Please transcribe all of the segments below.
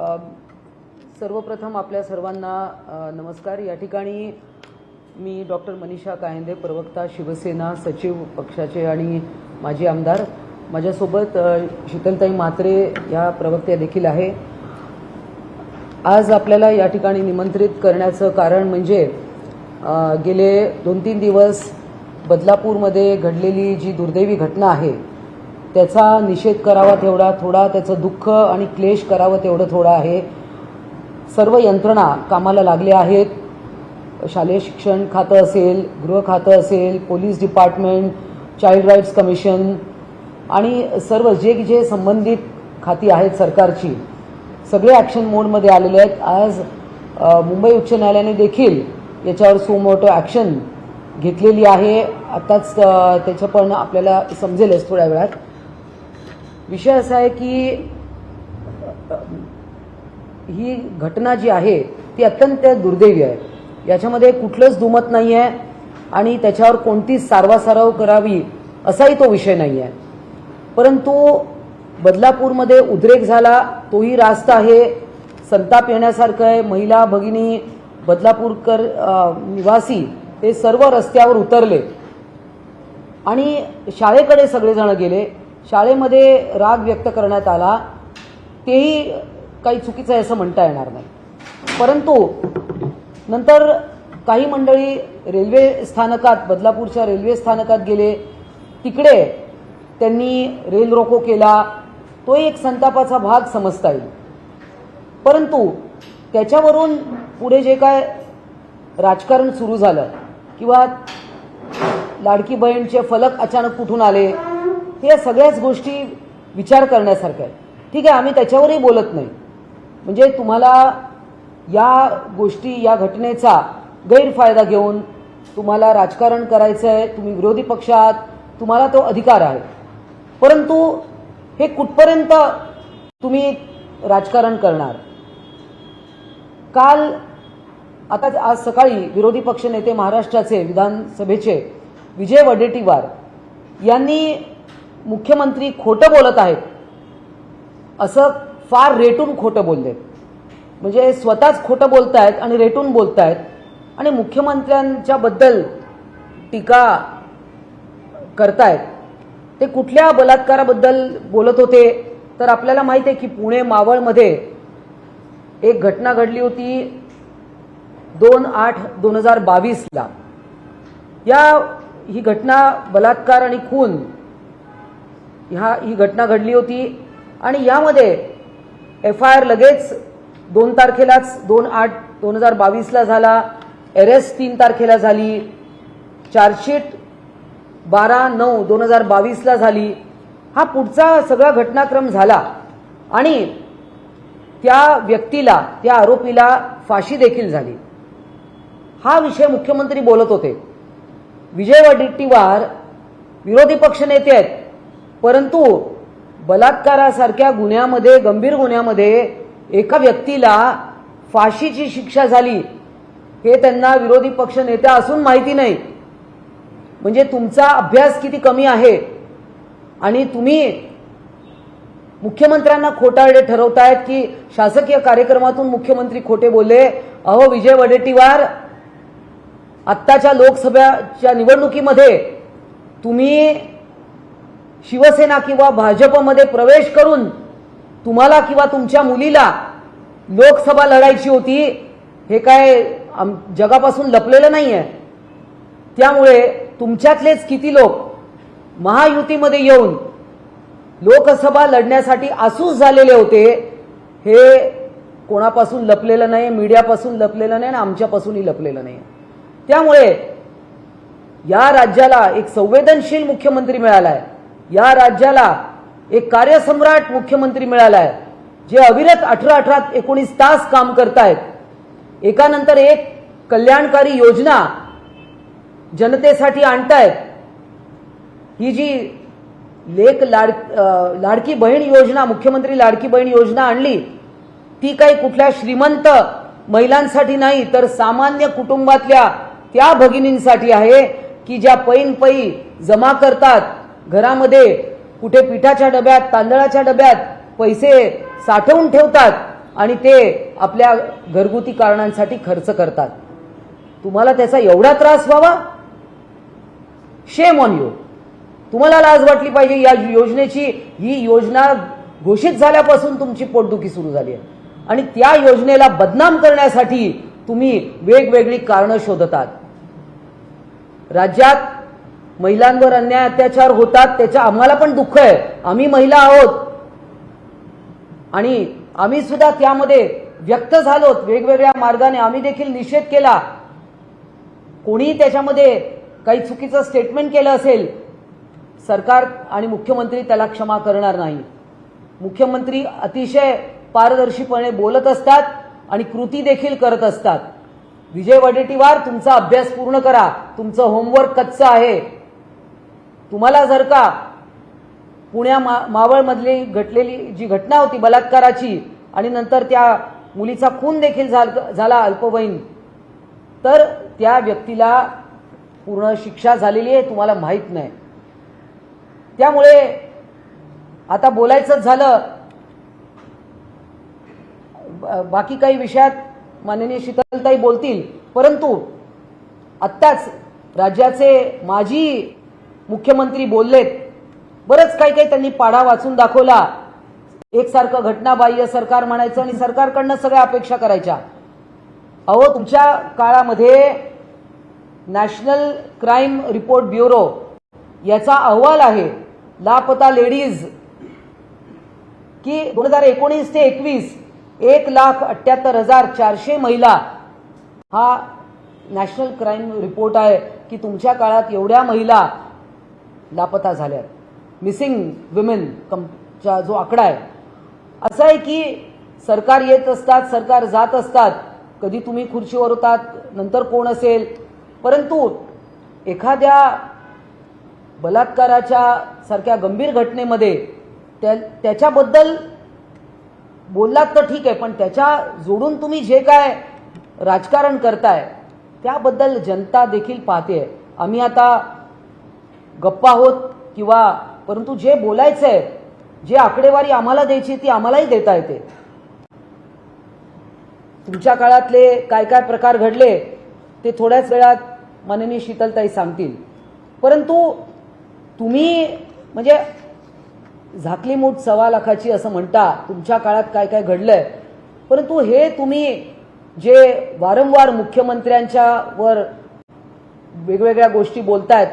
सर्वप्रथम आपल्या सर्वांना नमस्कार. या ठिकाणी मी डॉक्टर मनीषा कायंदे प्रवक्ता शिवसेना सचिव पक्षाचे आणि माजी आमदार. माझ्यासोबत शीतलताई म्हात्रे या प्रवक्त्या देखील आहे. आज आपल्याला या ठिकाणी निमंत्रित करण्याचं कारण म्हणजे गेले दोन तीन दिवस बदलापूरमध्ये घडलेली जी दुर्दैवी घटना आहे त्याचा निषेध करावा तेवढा थोडा त्याचं दुःख आणि क्लेश करावं तेवढं थोडं आहे. सर्व यंत्रणा कामाला लागल्या आहेत. शालेय शिक्षण खातं असेल गृह खातं असेल police department child rights commission आणि सर्व जे जे संबंधित खाती आहेत सरकारची सगळे ॲक्शन मोडमध्ये आलेले आहेत. आज मुंबई उच्च न्यायालयाने देखील याच्यावर सुमोटो ॲक्शन घेतलेली आहे. आताच त्याचं पण आपल्याला समजेलच थोड्या वेळात. विषय असा आहे की ही घटना जी आहे ती अत्यंत दुर्दैवी आहे. याच्यामध्ये कुठलंच दुमत नाही आहे आणि त्याच्यावर कोणतीच सारवासारव करावी असाही तो विषय नाही आहे परंतु बदलापूरमध्ये उद्रेक झाला तोही रास्त आहे. संताप येण्यासारखं आहे. महिला भगिनी बदलापूरकर निवासी ते सर्व रस्त्यावर उतरले. आणि शाळेकडे सगळेजण गेले. शाळेमध्ये राग व्यक्त करण्यात आला तेही काही चुकीचं आहे असं म्हणता येणार नाही. परंतु नंतर काही मंडळी रेल्वे स्थानकात बदलापूरच्या रेल्वे स्थानकात गेले. तिकडे त्यांनी रेल रोको केला. तो एक संतापाचा भाग समजता येईल. परंतु त्याच्यावरून पुढे जे काय राजकारण सुरू झालं किंवा लाडकी बहीणचे फलक अचानक कुठून आले या सगळ्याच गोष्टी विचार करण्यासारख्या आहेत. ठीक आहे आम्ही त्याच्यावरही बोलत नाही. म्हणजे तुम्हाला या गोष्टी या घटनेचा गैरफायदा घेऊन तुम्हाला राजकारण करायचं आहे तुम्ही विरोधी पक्ष आहात तुम्हाला तो अधिकार आहे. परंतु हे कुठपर्यंत तुम्ही राजकारण करणार? काल आता आज सकाळी विरोधी पक्षनेते महाराष्ट्राचे विधानसभेचे विजय वडेट्टीवार यांनी मुख्यमंत्री खोटं बोलत आहेत असं फार रेटून खोटं बोलले म्हणजे स्वतःच खोटं बोलतायत आणि रेटून बोलतायत. आणि मुख्यमंत्र्यांच्या बद्दल टीका करतायत. ते कुठल्या बलात्काराबद्दल बोलत होते? तर आपल्याला माहिती आहे की पुणे मावळमध्ये एक घटना घडली होती दोन आठ दोन हजार बावीसला. या ही घटना बलात्कार आणि खून ह्या ही घटना घडली होती. आणि यामध्ये एफ आय आर लगेच दोन तारखेलाच दोन आठ दोन हजार बावीसला झाला. अरेस्ट तीन तारखेला झाली. चार्जशीट बारा नऊ दोन हजार बावीसला झाली. हा पुढचा सगळा घटनाक्रम झाला. आणि त्या व्यक्तीला त्या आरोपीला फाशी देखील झाली. हा विषय मुख्यमंत्री बोलत होते. विजय वडेट्टीवार विरोधी पक्षनेते आहेत. परंतु बलात्कारासारख्या गुन्ह्यामध्ये गंभीर गुन्ह्यामध्ये एका व्यक्तीला फाशीची शिक्षा झाली हे त्यांना विरोधी पक्ष नेत्या असून माहिती नाही. म्हणजे तुमचा अभ्यास किती कमी आहे आणि तुम्ही मुख्यमंत्र्यांना खोटारडे ठरवतायत की शासकीय कार्यक्रमातून मुख्यमंत्री खोटे बोलले? अहो विजय वडेट्टीवार आत्ताच्या लोकसभेच्या निवडणुकीमध्ये तुम्ही शिवसेना किंवा भाजपमध्ये प्रवेश करून तुम्हाला किंवा तुमच्या मुलीला लोकसभा लढायची होती हे काय आम- जगापासून लपलेलं नाही आहे त्यामुळे तुमच्यातलेच किती लोक महायुतीमध्ये येऊन लोकसभा लढण्यासाठी आसूस झालेले होते हे कोणापासून लपलेलं नाही मीडियापासून लपलेलं नाही आणि आमच्यापासूनही लपलेलं नाही त्यामुळे या राज्याला एक संवेदनशील मुख्यमंत्री मिळाला आहे या राज्याला एक कार्यसम्राट मुख्यमंत्री मिळाला आहे जे अविरत अठरा अठरा एकोणीस तास काम करतायत. एकानंतर एक कल्याणकारी योजना जनतेसाठी आणतायत. ही जी लेख लाड लाडकी बहीण योजना मुख्यमंत्री लाडकी बहीण योजना आणली ती काही कुठल्या श्रीमंत महिलांसाठी नाही तर सामान्य कुटुंबातल्या त्या भगिनींसाठी आहे की ज्या पैन पै जमा करतात. घरामध्ये कुठे पिठाच्या डब्यात तांदळाच्या डब्यात पैसे साठवून ठेवतात आणि ते आपल्या घरगुती कारणांसाठी खर्च करतात. तुम्हाला त्याचा एवढा त्रास व्हावा? शेम ऑन यू तुम्हाला लाज वाटली पाहिजे या योजनेची? ही योजना घोषित झाल्यापासून तुमची पोटदुखी सुरू झाली आहे. आणि त्या योजनेला बदनाम करण्यासाठी तुम्ही वेगवेगळी कारणं शोधतात. राज्यात महिलांवर अन्याय अत्याचार होतात त्याच्या आम्हाला पण दुःख आहे. आम्ही महिला आहोत. आणि आम्ही सुद्धा त्यामध्ये व्यक्त झालोत वेगवेगळ्या मार्गाने. आम्ही देखील निषेध केला. कोणी त्याच्यामध्ये काही चुकीचं स्टेटमेंट केलं असेल सरकार आणि मुख्यमंत्री त्याला क्षमा करणार नाही. मुख्यमंत्री अतिशय पारदर्शीपणे बोलत असतात आणि कृती देखील करत असतात. विजय वडेटीवार तुमचा अभ्यास पूर्ण करा. तुमचं होमवर्क कच्चं आहे. तुम्हाला जर का पुण्या मा मावळमधली घटलेली जी घटना होती बलात्काराची आणि नंतर त्या मुलीचा खून देखील झाल- झाला अल्पवयीन तर त्या व्यक्तीला पूर्ण शिक्षा झालेली आहे तुम्हाला माहीत नाही. त्यामुळे आता बोलायचंच झालं. बाकी काही विषयात माननीय शीतलताई बोलतील. परंतु आत्ताच राज्याचे माजी मुख्यमंत्री बोललेत. बरंच काही काही त्यांनी पाढा वाचून दाखवला. एकसारखं घटनाबाह्य सरकार म्हणायचं आणि सरकारकडनं सगळ्या अपेक्षा करायच्या. अहो तुमच्या काळामध्ये नॅशनल क्राईम रिपोर्ट ब्युरो याचा अहवाल आहे लापता लेडीज की दोन हजार एकोणीस ते एकवीस एक लाख अठ्याहत्तर हजार चारशे महिला हा नॅशनल क्राईम रिपोर्ट आहे की तुमच्या काळात एवढ्या महिला लापता झाल्या मिसिंग विमेन कमचा जो आकडा आहे. असं आहे की सरकार येत असतात सरकार जात असतात. कधी तुम्ही खुर्चीवर होतात नंतर कोण असेल? परंतु एखाद्या बलात्काराच्या सारख्या गंभीर घटनेमध्ये त्या त्याच्याबद्दल बोललात तर ठीक आहे पण त्याच्या जोडून तुम्ही जे काय राजकारण करताय त्याबद्दल जनता देखील पाहते आम्ही आता गप्पा आहोत किंवा परंतु जे बोलायचं आहे जे आकडेवारी आम्हाला द्यायची ती आम्हालाही देता येते. तुमच्या काळातले काय काय प्रकार घडले ते थोड्याच वेळात माननीय शीतलताई सांगतील. परंतु तुम्ही म्हणजे झाकली मूठ सव्वा लाखाची असं म्हणता तुमच्या काळात काय काय घडलंय परंतु हे तुम्ही जे वारंवार मुख्यमंत्र्यांच्या वर वेगवेगळ्या गोष्टी बोलतायत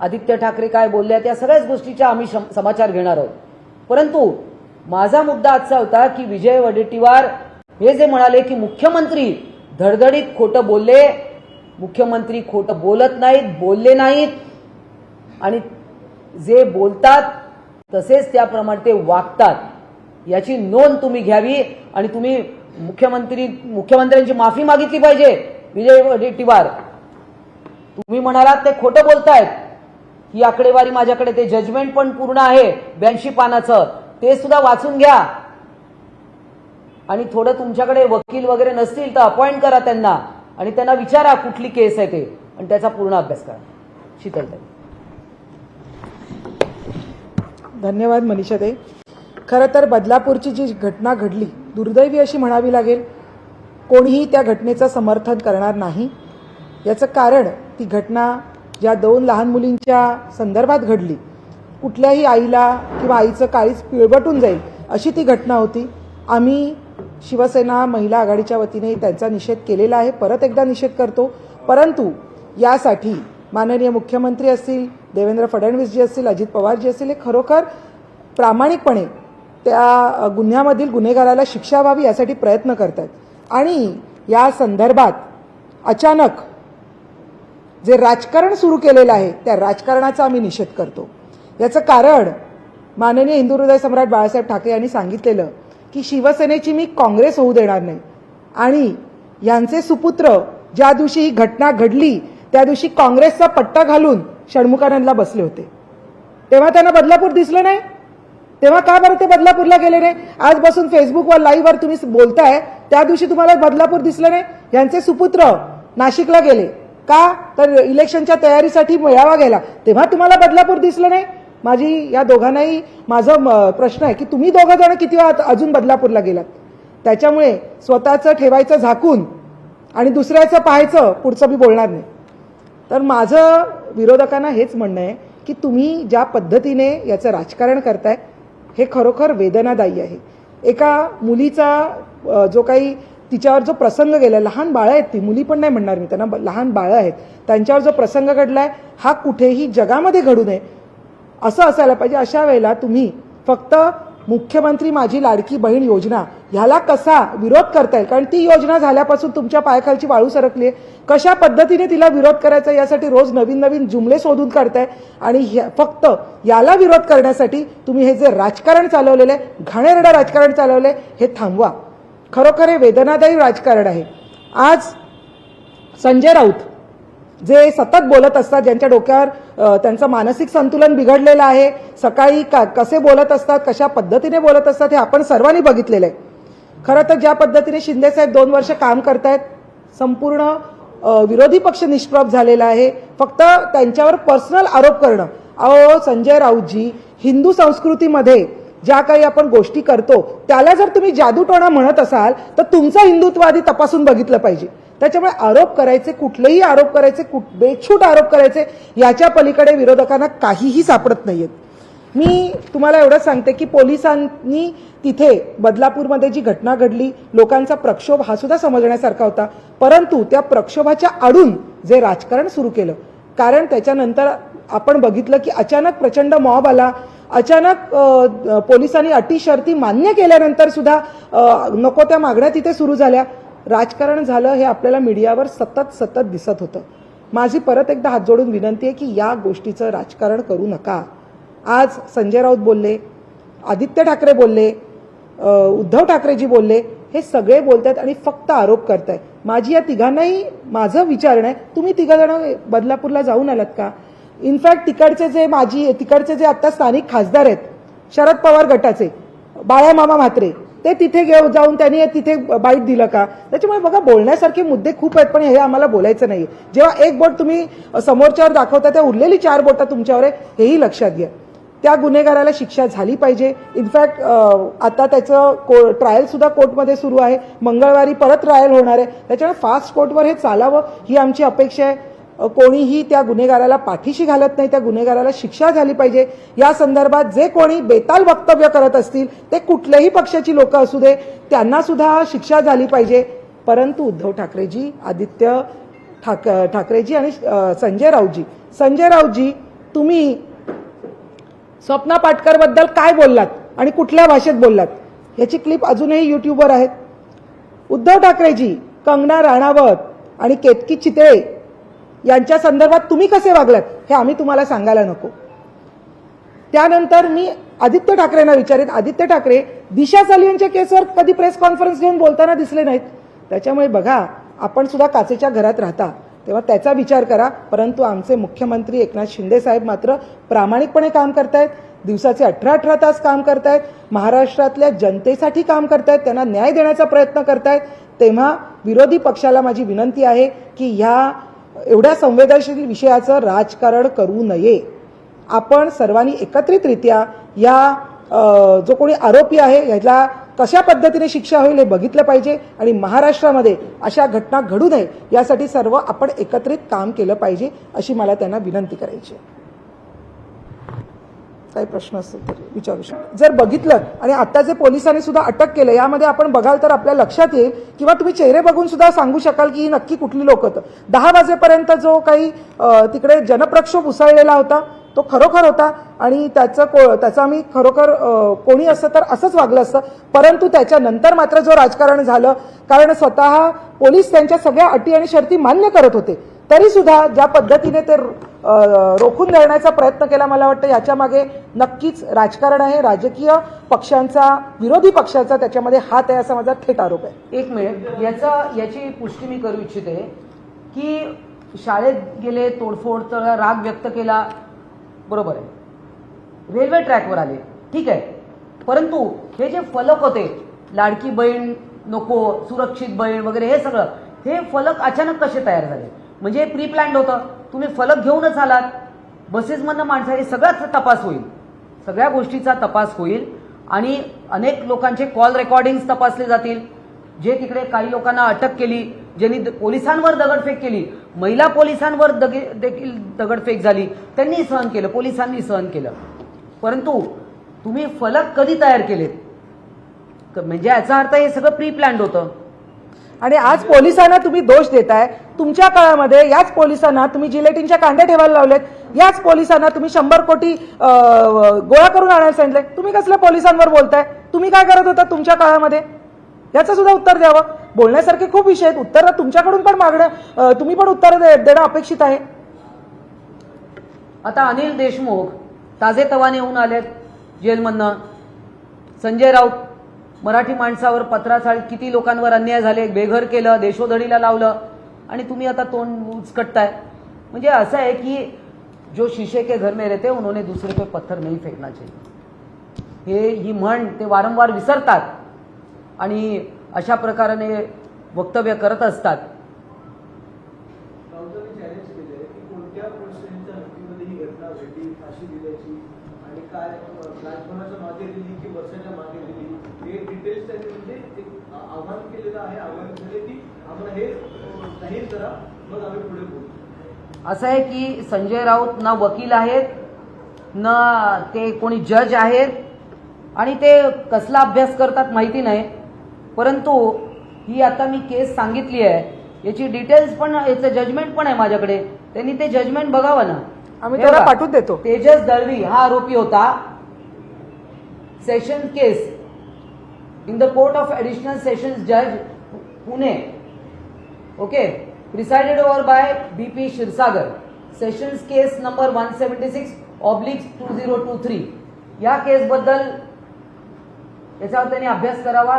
आदित्य ठाकरे काय बोलले त्या या सगळ्याच गोष्टीच्या आम्ही समाचार घेणार आहोत. परंतु माझा मुद्दा आजचा होता की विजय वडेट्टीवार हे जे म्हणाले की मुख्यमंत्री धडधडीत खोटं बोलले मुख्यमंत्री खोटं बोलत नाहीत बोलले नाहीत आणि जे बोलतात तसेच त्याप्रमाणे ते वागतात याची नोंद तुम्ही घ्यावी आणि तुम्ही मुख्यमंत्री मुख्यमंत्र्यांची माफी मागितली पाहिजे. विजय वडेट्टीवार तुम्ही म्हणालात ते खोटं बोलतायत. ही आकडेवारी माझ्याकडे ते जजमेंट पण पूर्ण आहे. ब्याऐंशी पानाचं. ते सुद्धा वाचून घ्या. आणि थोडं तुमच्याकडे वकील वगैरे नसतील तर अपॉइंट करा त्यांना. आणि त्यांना विचारा कुठली केस आहे ते. आणि त्याचा पूर्ण अभ्यास करा. शीतलताई धन्यवाद मनीषाताई खरं तर बदलापूरची जी घटना घडली दुर्दैवी अशी म्हणावी लागेल कोणीही त्या घटनेचं समर्थन करणार नाही. याचं कारण ती घटना ज्या दोन लहान मुलींच्या संदर्भात घडली कुठल्याही आईला किंवा आईचं काळीच पिळवटून जाईल अशी ती घटना होती. आम्ही शिवसेना महिला आघाडीच्या वतीने त्यांचा निषेध केलेला आहे. परत एकदा निषेध करतो. परंतु यासाठी माननीय मुख्यमंत्री असतील देवेंद्र फडणवीसजी असतील अजित पवारजी असतील हे खरोखर प्रामाणिकपणे त्या गुन्ह्यामधील गुन्हेगाराला शिक्षा व्हावी यासाठी प्रयत्न करतात आणि या संदर्भात अचानक जे राजकारण सुरू केलेलं आहे त्या राजकारणाचा आम्ही निषेध करतो. याचं कारण माननीय हिंदू हृदय सम्राट बाळासाहेब ठाकरे यांनी सांगितलेलं की शिवसेनेची मी काँग्रेस होऊ देणार नाही. आणि यांचे सुपुत्र ज्या दिवशी ही घटना घडली त्या दिवशी काँग्रेसचा पट्टा घालून षण्मुखानंदला बसले होते. तेव्हा त्यांना बदलापूर दिसलं नाही. तेव्हा का बरं ते बदलापूरला गेले नाही? आज बसून फेसबुकवर लाईव्हवर तुम्ही बोलताय त्या दिवशी तुम्हाला बदलापूर दिसलं नाही? यांचे सुपुत्र नाशिकला गेले. का? तर इलेक्शनच्या तयारीसाठी मेळावा घ्यायला तेव्हा तुम्हाला बदलापूर दिसलं नाही? माझी या दोघांनाही माझं म- प्रश्न आहे की तुम्ही दोघं जण किती वेळा अजून बदलापूरला गेलात? त्याच्यामुळे स्वतःचं ठेवायचं झाकून आणि दुसऱ्याचं पाहायचं पुढचं मी बोलणार नाही. तर माझं विरोधकांना हेच म्हणणं आहे की तुम्ही ज्या पद्धतीने याचं राजकारण करताय हे खरोखर वेदनादायी आहे. एका मुलीचा जो काही तिच्यावर जो प्रसंग गेला लहान बाळं आहेत ती मुली पण नाही म्हणणार मी त्यांना लहान बाळं आहेत त्यांच्यावर जो प्रसंग घडलाय हा कुठेही जगामध्ये घडू नये. असं असायला पाहिजे. अशा वेळेला तुम्ही फक्त मुख्यमंत्री माझी लाडकी बहीण योजना ह्याला कसा विरोध करता येईल? कारण ती योजना झाल्यापासून तुमच्या पायाखालची वाळू सरकली आहे. कशा पद्धतीने तिला विरोध करायचा यासाठी रोज नवीन नवीन जुमले शोधून काढताय. आणि ह्या- फक्त याला विरोध करण्यासाठी तुम्ही हे जे राजकारण चालवलेलं आहे घाणेरडं राजकारण चालवलंय हे थांबवा. खरोखर हे वेदनादायी राजकारण आहे. आज संजय राऊत जे सतत बोलत असतात ज्यांच्या डोक्यावर त्यांचं मानसिक संतुलन बिघडलेलं आहे सकाळी का कसे बोलत असतात कशा पद्धतीने बोलत असतात हे आपण सर्वांनी बघितलेलं आहे. खरं तर ज्या पद्धतीने शिंदेसाहेब दोन वर्ष काम करतायत संपूर्ण विरोधी पक्ष निष्प्रभ झालेला आहे. फक्त त्यांच्यावर पर्सनल आरोप करणं. अहो संजय राऊतजी हिंदू संस्कृतीमध्ये ज्या काही आपण गोष्टी करतो त्याला जर तुम्ही जादूटोणा म्हणत असाल तर तुमचं हिंदुत्व आधी तपासून बघितलं पाहिजे. त्याच्यामुळे आरोप करायचे कुठलेही आरोप करायचे कुठ- बेछूट आरोप करायचे याच्या पलीकडे विरोधकांना काहीही सापडत नाहीयेत. मी तुम्हाला एवढंच सांगते की पोलिसांनी तिथे बदलापूरमध्ये जी घटना घडली लोकांचा प्रक्षोभ हा सुद्धा समजण्यासारखा होता. परंतु त्या प्रक्षोभाच्या आडून जे राजकारण सुरू केलं कारण त्याच्यानंतर आपण बघितलं की अचानक प्रचंड मॉब आला. अचानक पोलिसांनी अटी शर्ती मान्य केल्यानंतर सुद्धा नको त्या मागण्या तिथे सुरू झाल्या. राजकारण झालं हे आपल्याला मीडियावर सतत सतत दिसत होतं. माझी परत एकदा हात जोडून विनंती आहे की या गोष्टीचं राजकारण करू नका. आज संजय राऊत बोलले आदित्य ठाकरे बोलले उद्धव ठाकरेजी बोलले हे सगळे बोलतायत आणि फक्त आरोप करतायत. माझी या तिघांनाही माझं विचारणं आहे. तुम्ही तिघजण बदलापूरला जाऊन आलात का? इनफॅक्ट तिकडचे जे माझी तिकडचे जे आता स्थानिक खासदार आहेत शरद पवार गटाचे बाळामामा म्हात्रे ते तिथे घेऊ जाऊन त्यांनी तिथे बाईट दिलं का? त्याच्यामुळे बघा बोलण्यासारखे मुद्दे खूप आहेत पण हे आम्हाला बोलायचं नाही जेव्हा एक बोट तुम्ही समोरच्यावर दाखवता त्या उरलेली चार बोटं तुमच्यावर आहे हेही लक्षात घ्या. त्या गुन्हेगाराला शिक्षा झाली पाहिजे. इनफॅक्ट आता त्याचं को ट्रायल सुद्धा कोर्टमध्ये सुरू आहे. मंगळवारी परत ट्रायल होणार आहे. त्याच्यामुळे फास्ट कोर्टवर हे चालावं ही आमची अपेक्षा आहे. कोणीही त्या गुन्हेगाराला पाठीशी घालत नाही त्या गुन्हेगाराला शिक्षा झाली पाहिजे. या संदर्भात जे कोणी बेताल वक्तव्य करत असतील ते कुठल्याही पक्षाची लोक असू दे त्यांना सुद्धा शिक्षा झाली पाहिजे. परंतु उद्धव ठाकरेजी आदित्य ठाक ठाकरेजी आणि संजय राऊतजी संजय राऊतजी तुम्ही स्वप्ना पाटकरबद्दल काय बोललात आणि कुठल्या भाषेत बोललात? याची क्लिप अजूनही यूट्यूबवर आहेत. उद्धव ठाकरेजी कंगना राणावत आणि केतकी चितळे यांच्या संदर्भात तुम्ही कसे वागलात हे आम्ही तुम्हाला सांगायला नको. त्यानंतर मी आदित्य ठाकरेंना विचारित. आदित्य ठाकरे दिशा सालियांच्या केसवर कधी प्रेस कॉन्फरन्स घेऊन बोलताना दिसले नाहीत. त्याच्यामुळे बघा आपण सुद्धा काचेच्या घरात राहता तेव्हा त्याचा विचार करा. परंतु आमचे मुख्यमंत्री एकनाथ शिंदे साहेब मात्र प्रामाणिकपणे काम करतायत दिवसाचे अठरा अठरा तास काम करतायत महाराष्ट्रातल्या जनतेसाठी काम करतायत त्यांना न्याय देण्याचा प्रयत्न करतायत. तेव्हा विरोधी पक्षाला माझी विनंती आहे की ह्या एवढ्या संवेदनशील विषयाचं राजकारण करू नये. आपण सर्वांनी एकत्रितरित्या या जो कोणी आरोपी आहे ह्याला कशा पद्धतीने शिक्षा होईल हे बघितलं पाहिजे आणि महाराष्ट्रामध्ये अशा घटना घडू नये यासाठी सर्व आपण एकत्रित काम केलं पाहिजे अशी मला त्यांना विनंती करायची आहे. काही प्रश्न असतील तर विचारू शकतो. जर बघितलं आणि आता जे पोलिसांनी सुद्धा अटक केलं यामध्ये आपण बघाल तर आपल्या लक्षात येईल किंवा तुम्ही चेहरे बघून सुद्धा सांगू शकाल की ही नक्की कुठली लोक होतं. दहा वाजेपर्यंत जो काही तिकडे जनप्रक्षोभ उसळलेला होता तो खरोखर होता आणि त्याचं को त्याचं आम्ही खरोखर कोणी असतं तर असंच वागलं असतं. परंतु त्याच्यानंतर मात्र जो राजकारण झालं कारण स्वतः पोलीस त्यांच्या सगळ्या अटी आणि शर्ती मान्य करत होते. तरी सुद्धा ज्या पद्धतीने ते रोखून धरण्याचा प्रयत्न केला मला वाटतं याच्या मागे नक्कीच राजकारण आहे. राजकीय पक्षांचा विरोधी पक्षाचा त्याच्यामध्ये हात आहे असा माझा थेट आरोप आहे. एक मिनिट. याचा याची पुष्टी मी करू इच्छिते की शाळेत गेले तोडफोड तर राग व्यक्त केला. बरोबर आहे. रेल्वे ट्रॅकवर आले. ठीक आहे. परंतु हे जे फलक होते लाडकी बहीण नको सुरक्षित बहीण वगैरे हे सगळं हे फलक अचानक कसे तयार झाले? म्हणजे प्री प्लॅन्ड होतं. तुम्ही फलक घेऊनच आलात. बसेसमधनं माणसाने हे सगळाच तपास होईल. सगळ्या गोष्टीचा तपास होईल आणि अनेक लोकांचे कॉल रेकॉर्डिंग्स तपासले जातील. जे तिकडे काही लोकांना अटक केली ज्यांनी द- पोलिसांवर दगडफेक केली. महिला पोलिसांवर दगे देखील दगडफेक झाली. त्यांनी सहन केलं पोलिसांनी सहन केलं. परंतु तुम्ही फलक कधी तयार केलेत? म्हणजे याचा अर्थ हे सगळं प्री प्लॅन्ड होतं. आणि आज पोलिसांना तुम्ही दोष देताय. तुमच्या काळामध्ये याच पोलिसांना तुम्ही जिलेटिनच्या कांड्या ठेवायला लावलेत. याच पोलिसांना तुम्ही शंभर कोटी गोळा करून आणायला सांगितलंय. तुम्ही कसल्या पोलिसांवर बोलताय? तुम्ही काय करत होता तुमच्या काळामध्ये? याचं सुद्धा उत्तर द्यावं. बोलण्यासारखे खूप विषय आहेत. उत्तर तुमच्याकडून पण मागणं तुम्ही पण उत्तर देणं अपेक्षित आहे. आता अनिल देशमुख ताजे तवाने होऊन आलेत जेलमधनं. संजय राऊत मराठी माणसावर पत्राचाळीत किती लोकांवर अन्याय झाले बेघर केलं देशोधडीला लावलं आणि तुम्ही आता तोंड उचकटताय. म्हणजे असं आहे की जो शीशे के घर में रहते उन्होंने दुसरे पे पत्थर नाही फेकना चाहिए। हे ही म्हण ते वारंवार विसरतात आणि अशा प्रकाराने वक्तव्य करत असतात राऊतांनी चॅलेंज केले आहे की कोणत्या पोलीस स्टेशनच्या हद्दीमध्ये ही घटना घडली फाशी दिल्याची आणि काय राजभवनाच्या मागे दिली की वर्षाच्या मागे दिली हे डिटेल्स त्यांनी म्हणजे एक आ- आव्हान केलेलं आहे आव्हान केले की आम्हाला हे अ, जाहीर करा मग आम्ही पुढे बोलू असं आहे की संजय राऊत ना वकील आहेत ना ते कोणी जज आहेत आणि ते कसला अभ्यास करतात माहिती नाही. परंतु ही आता मी केस सांगितली आहे. याची डिटेल्स पण याचं जजमेंट पण आहे माझ्याकडे. त्यांनी ते जजमेंट बघावं ना. आम्ही त्याला पाठवून देतो. तेजस दळवी हा आरोपी होता. Session case in the court of additional sessions जज Pune. Okay presided over by B P Kshirsagar sessions case number one seventy six oblique two zero two three या केसबद्दल याच्यावर त्यांनी अभ्यास करावा.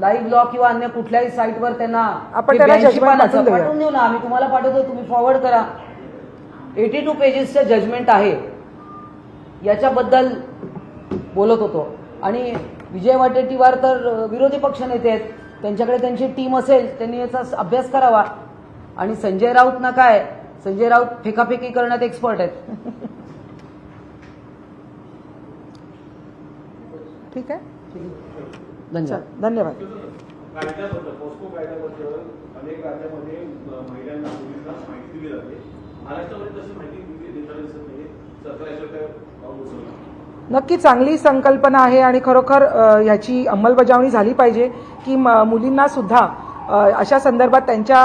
लाईव्ह लॉ किंवा अन्य कुठल्याही साईटवर त्यांना आपण त्याला 82 judgment पानाचं पाठवून देऊ ना. आम्ही तुम्हाला पाठवतो. तुम्ही फॉरवर्ड करा. एटी टू पेजेसचं जजमेंट आहे. याच्याबद्दल बोलत होतो. आणि विजय वडेट्टीवार तर विरोधी पक्ष नेते आहेत. त्यांच्याकडे त्यांची टीम असेल त्यांनी याचा अभ्यास करावा. आणि संजय राऊत ना काय? संजय राऊत फेकाफेकी करण्यात एक्सपर्ट आहेत. ठीक आहे? धन्यवाद. धन्यवाद. कायद्याबद्दल पॉस्को कायद्याबद्दल अनेक राज्यामध्ये अ, महिलांना मुलींना माहिती दिली जाते. महाराष्ट्रामध्ये तशी माहिती दिली देताना दिसत नाही सरकार याच्यावर पाऊल उचललं नक्की चांगली संकल्पना आहे आणि खरोखर ह्याची याची अंमलबजावणी झाली पाहिजे की म- मुलींना सुद्धा अशा संदर्भात त्यांच्या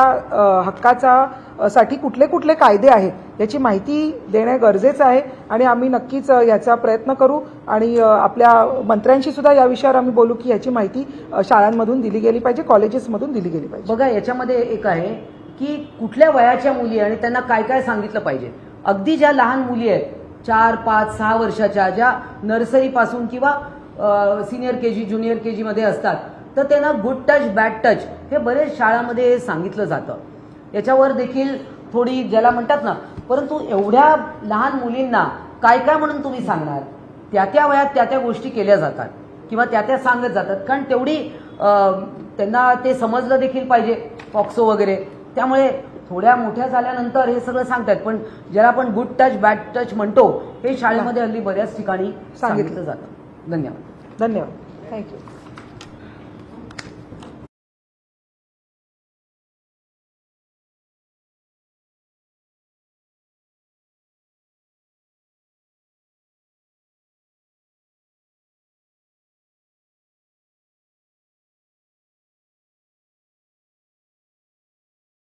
हक्काचा साठी कुठले कुठले कायदे आहेत याची माहिती देणे गरजेचं आहे आणि आम्ही नक्कीच याचा प्रयत्न करू आणि आपल्या मंत्र्यांशी सुद्धा या विषयावर आम्ही बोलू की याची माहिती शाळांमधून दिली गेली पाहिजे कॉलेजेसमधून दिली गेली पाहिजे. बघा याच्यामध्ये एक आहे की कुठल्या वयाच्या मुली आणि त्यांना काय काय सांगितलं पाहिजे. अगदी ज्या लहान मुली आहेत चार पाच सहा वर्षाच्या ज्या नर्सरीपासून किंवा senior K G junior K जीमध्ये असतात तर त्यांना गुड टच बॅड टच हे बरेच शाळामध्ये सांगितलं जातं. याच्यावर देखील थोडी ज्याला म्हणतात ना परंतु एवढ्या लहान मुलींना काय काय म्हणून तुम्ही सांगणार? त्या त्या वयात त्या त्या गोष्टी केल्या जातात किंवा त्या त्या सांगत जातात. कारण तेवढी त्यांना ते समजलं देखील पाहिजे पॉक्सो वगैरे. त्यामुळे थोड्या मोठ्या झाल्यानंतर हे सगळं सांगतात पण ज्याला आपण गुड टच बॅड टच म्हणतो हे शाळेमध्ये हल्ली बऱ्याच ठिकाणी सांगितलं. सांगितलं जातं. धन्यवाद. धन्यवाद. थँक्यू